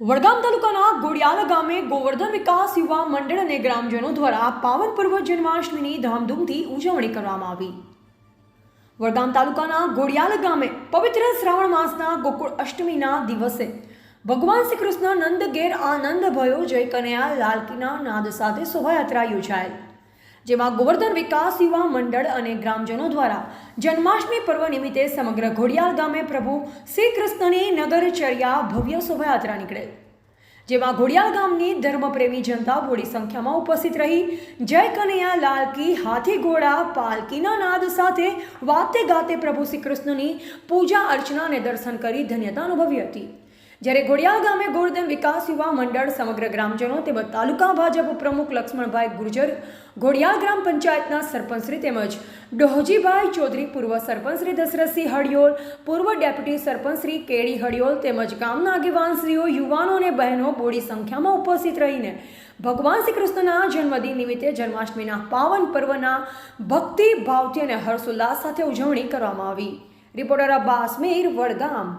વડગામ તાલુકાના ગોડિયાલ ગામે ગોવર્ધન વિકાસ યુવા મંડળ અને ગ્રામજનો દ્વારા પાવન પર્વ જન્માષ્ટમીની ધામધૂમથી ઉજવણી કરવામાં આવી. વડગામ તાલુકાના ગોડિયાલ ગામે પવિત્ર શ્રાવણ માસના ગોકુળ અષ્ટમીના દિવસે ભગવાન શ્રી કૃષ્ણ નંદ ઘેર આનંદ ભયો જય કનૈયા લાલકીના નાદ સાથે શોભાયાત્રા યોજાયેલ. જેમાં ગોવર્ધન વિકાસ યુવા મંડળ અને ગ્રામજનો દ્વારા જન્માષ્ટમી પર્વ નિમિત્તે સમગ્ર ઘોડિયાલ ગામે પ્રભુ શ્રી કૃષ્ણની નગરચર્યા ભવ્ય શોભાયાત્રા નીકળેલ જેમાં ઘોડિયાલ ગામની ધર્મપ્રેમી જનતા મોડી સંખ્યામાં ઉપસ્થિત રહી, જય કનૈયા લાલકી હાથી ઘોડા પાલકીના નાદ સાથે વાતે ગાતે પ્રભુ શ્રી કૃષ્ણની પૂજા અર્ચના અને દર્શન કરી ધન્યતા અનુભવી હતી. જ્યારે ઘોડિયાલ ગામે ગોરધન વિકાસ યુવા મંડળ સમગ્ર ગ્રામજનો તેમજ તાલુકા ભાજપ પ્રમુખ લક્ષ્મણભાઈ ગુર્જર, ઘોડિયાલ ગ્રામ પંચાયતના સરપંચશ્રી તેમજ ડોહજીભાઈ ચૌધરી, પૂર્વ સરપંચશ્રી દશરથસિંહ હડિયોલ પૂર્વ ડેપ્યુટી સરપંચશ્રી કેડી હડિયોલ તેમજ ગામના આગેવાનશ્રીઓ, યુવાનો અને બહેનો બોડી સંખ્યામાં ઉપસ્થિત રહીને ભગવાન શ્રી કૃષ્ણના જન્મદિન નિમિત્તે જન્માષ્ટમીના પાવન પર્વના ભક્તિ, ભાવથી અને હર્ષોલ્લાસ સાથે ઉજવણી કરવામાં આવી. રિપોર્ટર અબ્બાસ મીર, વડગામ.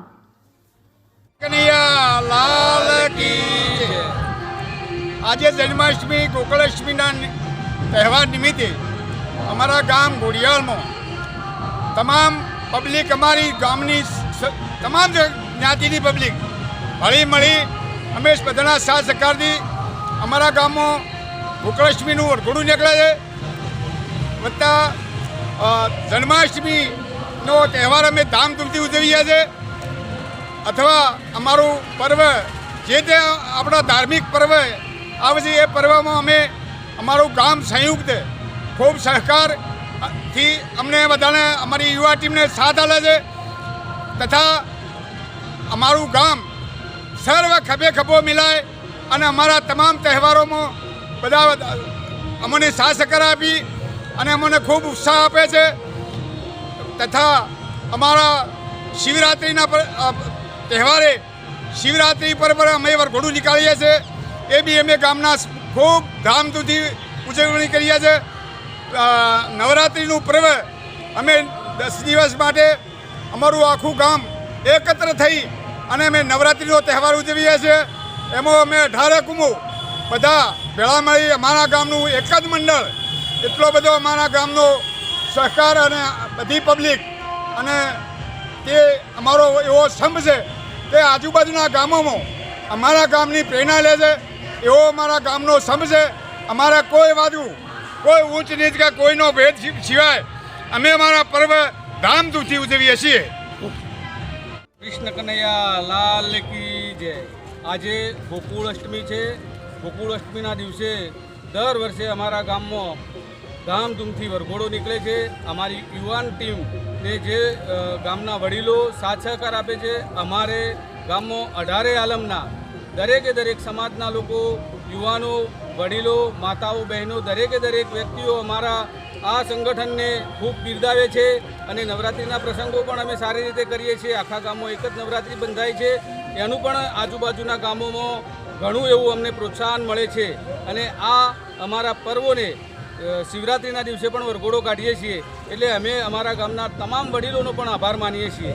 કનૈયા લાલ કી આજે જન્માષ્ટમી, ગોકુળાષ્ટમીના તહેવાર નિમિત્તે અમારા ગામ ઘોડિયાળમાં તમામ પબ્લિક, અમારી ગામની તમામ જ્ઞાતિની પબ્લિક હળી મળી અમે બધાના સાથ સહકારથી અમારા ગામમાં ગોકુળાષ્ટમીનું વરઘોડું નીકળે છે. વત્તા જન્માષ્ટમીનો તહેવાર અમે ધામધૂમથી ઉજવીએ છીએ. અથવા અમારું પર્વ, જે તે આપણા ધાર્મિક પર્વ આવે છે એ પર્વમાં અમે અમારું ગામ સંયુક્ત ખૂબ સહકારથી અમને બધાને, અમારી યુવા ટીમને સાથ આલે છે. તથા અમારું ગામ સર્વ ખભે ખભો મિલાય અને અમારા તમામ તહેવારોમાં બધા અમને સાથ સહકાર આપી અને અમને ખૂબ ઉત્સાહ આપે છે. તથા અમારા શિવરાત્રિના તહેવારે શિવરાત્રિ પર પર અમે વરઘોડું નીકાળીએ છીએ. એ બી અમે ગામના ખૂબ ધામધૂમથી ઉજવણી કરીએ છીએ. નવરાત્રિનું પર્વ અમે દસ દિવસ માટે અમારું આખું ગામ એકત્ર થઈ અને અમે નવરાત્રિનો તહેવાર ઉજવીએ છીએ. એમાં અમે અઢારે કુમો બધા ભેળા મળી અમારા ગામનું એક જ મંડળ એટલો બધો અમારા ગામનો સહકાર અને બધી પબ્લિક અને તે અમારો એવો સ્તંભ છે તે આજુબાજુના ગામોમાં અમારા ગામની પ્રેરણા લે છે, એવો અમારા ગામનો સમજે અમારા કોઈ બાજુ કોઈ ઊંચ નીચ કે કોઈનો ભેદ સિવાય અમે અમારા પર્વ ધામધૂમથી ઉજવીએ છીએ. કૃષ્ણ કનૈયા, લાલ કી જય. આજે ગોકુળ અષ્ટમી છે. ગોકુળ અષ્ટમીના દિવસે દર વર્ષે અમારા ગામમાં ધામધૂમથી વરઘોડો નીકળે છે. અમારી યુવાન ટીમ ને જે ગામના વડીલો સાથ સહકાર આપે છે, અમારે ગામમાં અઢારે આલમના દરેકે દરેક સમાજના લોકો, યુવાનો, વડીલો, માતાઓ, બહેનો, દરેકે દરેક વ્યક્તિઓ અમારા આ સંગઠનને ખૂબ બિરદાવે છે અને નવરાત્રિના પ્રસંગો પણ અમે સારી રીતે કરીએ છીએ. આખા ગામમાં એક જ નવરાત્રિ બંધાય છે. એનું પણ આજુબાજુના ગામોમાં ઘણું એવું અમને પ્રોત્સાહન મળે છે. અને આ અમારા પર્વોને શિવરાત્રિના દિવસે પણ વરઘોડો કાઢીએ છીએ. એટલે અમે અમારા ગામના તમામ વડીલોનો પણ આભાર માનીએ છીએ.